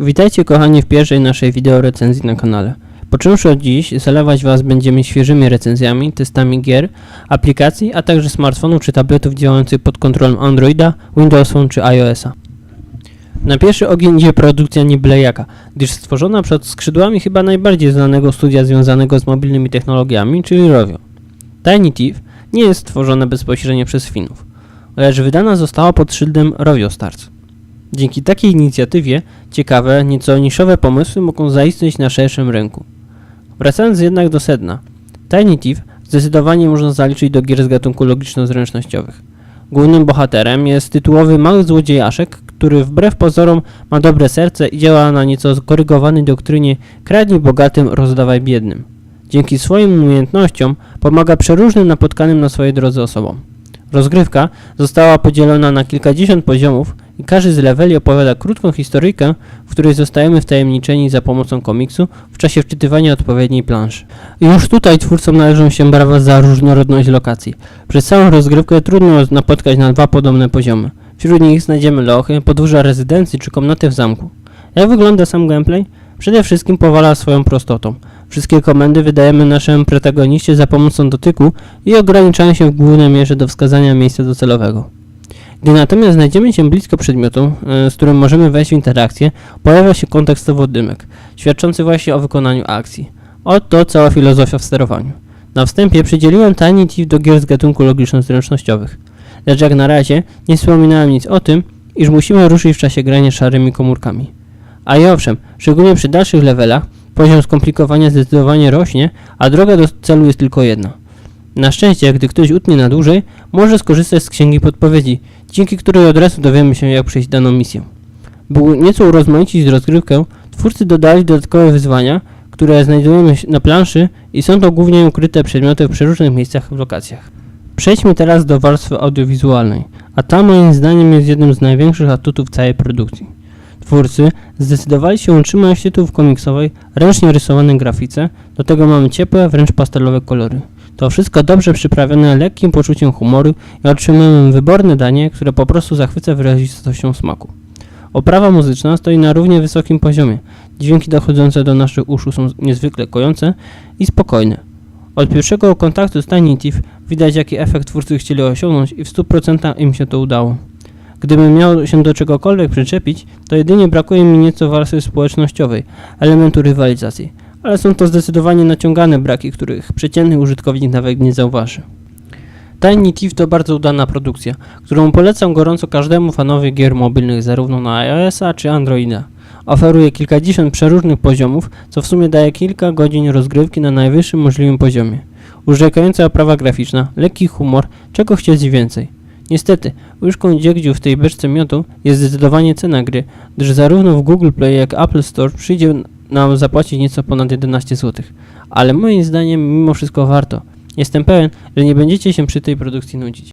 Witajcie kochani w pierwszej naszej wideo recenzji na kanale. Począwszy od dziś, zalewać Was będziemy świeżymi recenzjami, testami gier, aplikacji, a także smartfonów czy tabletów działających pod kontrolą Androida, Windows Phone czy iOS-a. Na pierwszy ogień idzie produkcja nie byle jaka, gdyż stworzona przed skrzydłami chyba najbardziej znanego studia związanego z mobilnymi technologiami, czyli Rovio. Tiny Thief nie jest stworzona bezpośrednio przez Finów, lecz wydana została pod szyldem Rovio Stars. Dzięki takiej inicjatywie ciekawe, nieco niszowe pomysły mogą zaistnieć na szerszym rynku. Wracając jednak do sedna, Tiny Thief zdecydowanie można zaliczyć do gier z gatunku logiczno-zręcznościowych. Głównym bohaterem jest tytułowy mały złodziejaszek, który wbrew pozorom ma dobre serce i działa na nieco skorygowanej doktrynie kradnij bogatym, rozdawaj biednym. Dzięki swoim umiejętnościom pomaga przeróżnym napotkanym na swojej drodze osobom. Rozgrywka została podzielona na kilkadziesiąt poziomów i każdy z leveli opowiada krótką historyjkę, w której zostajemy wtajemniczeni za pomocą komiksu w czasie wczytywania odpowiedniej planszy. Już tutaj twórcom należą się brawa za różnorodność lokacji. Przez całą rozgrywkę trudno napotkać na dwa podobne poziomy. Wśród nich znajdziemy lochy, podwórza rezydencji czy komnaty w zamku. Jak wygląda sam gameplay? Przede wszystkim powala swoją prostotą. Wszystkie komendy wydajemy naszemu protagoniście za pomocą dotyku i ograniczają się w głównej mierze do wskazania miejsca docelowego. Gdy natomiast znajdziemy się blisko przedmiotu, e, z którym możemy wejść w interakcję, pojawia się kontekstowo dymek, świadczący właśnie o wykonaniu akcji. Oto cała filozofia w sterowaniu. Na wstępie przydzieliłem Tiny Thief do gier z gatunku logiczno-zręcznościowych, lecz jak na razie nie wspominałem nic o tym, iż musimy ruszyć w czasie grania szarymi komórkami. A i owszem, szczególnie przy dalszych levelach, poziom skomplikowania zdecydowanie rośnie, a droga do celu jest tylko jedna. Na szczęście, gdy ktoś utnie na dłużej, może skorzystać z księgi podpowiedzi, dzięki której od razu dowiemy się, jak przejść daną misję. By nieco urozmaicić rozgrywkę, twórcy dodali dodatkowe wyzwania, które znajdujemy na planszy i są to głównie ukryte przedmioty w przeróżnych miejscach w lokacjach. Przejdźmy teraz do warstwy audiowizualnej, a ta moim zdaniem jest jednym z największych atutów całej produkcji. Twórcy zdecydowali się utrzymać tytuł w komiksowej, ręcznie rysowanej grafice, do tego mamy ciepłe, wręcz pastelowe kolory. To wszystko dobrze przyprawione lekkim poczuciem humoru i otrzymujemy wyborne danie, które po prostu zachwyca wyrazistością smaku. Oprawa muzyczna stoi na równie wysokim poziomie. Dźwięki dochodzące do naszych uszu są niezwykle kojące i spokojne. Od pierwszego kontaktu z Tiny Thief widać jaki efekt twórcy chcieli osiągnąć i w 100% im się to udało. Gdybym miał się do czegokolwiek przyczepić, to jedynie brakuje mi nieco warstwy społecznościowej, elementu rywalizacji, ale są to zdecydowanie naciągane braki, których przeciętny użytkownik nawet nie zauważy. Tiny Thief to bardzo udana produkcja, którą polecam gorąco każdemu fanowi gier mobilnych zarówno na iOS-a czy Androida. Oferuje kilkadziesiąt przeróżnych poziomów, co w sumie daje kilka godzin rozgrywki na najwyższym możliwym poziomie. Urzekająca oprawa graficzna, lekki humor, czego chcieć więcej. Niestety, łyżką dziegdziu w tej beczce miodu jest zdecydowanie cena gry, gdyż zarówno w Google Play jak Apple Store przyjdzie nam zapłacić nieco ponad 11 zł. Ale moim zdaniem mimo wszystko warto. Jestem pewien, że nie będziecie się przy tej produkcji nudzić.